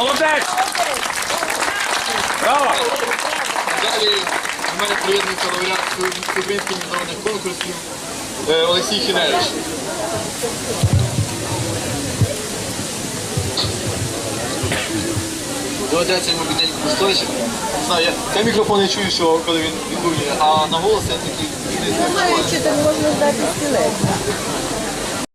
Молодець! Браво! Далі у мене приєднується лауреат всеукраїнських міжнародних конкурсів е, Олексій Хіневич. Доведеться йому бідненько постоячи. Не знаю, я, я мікрофон не чую, що коли він відбує, а на голос я такий не Знаю, чи там можна здати стілець.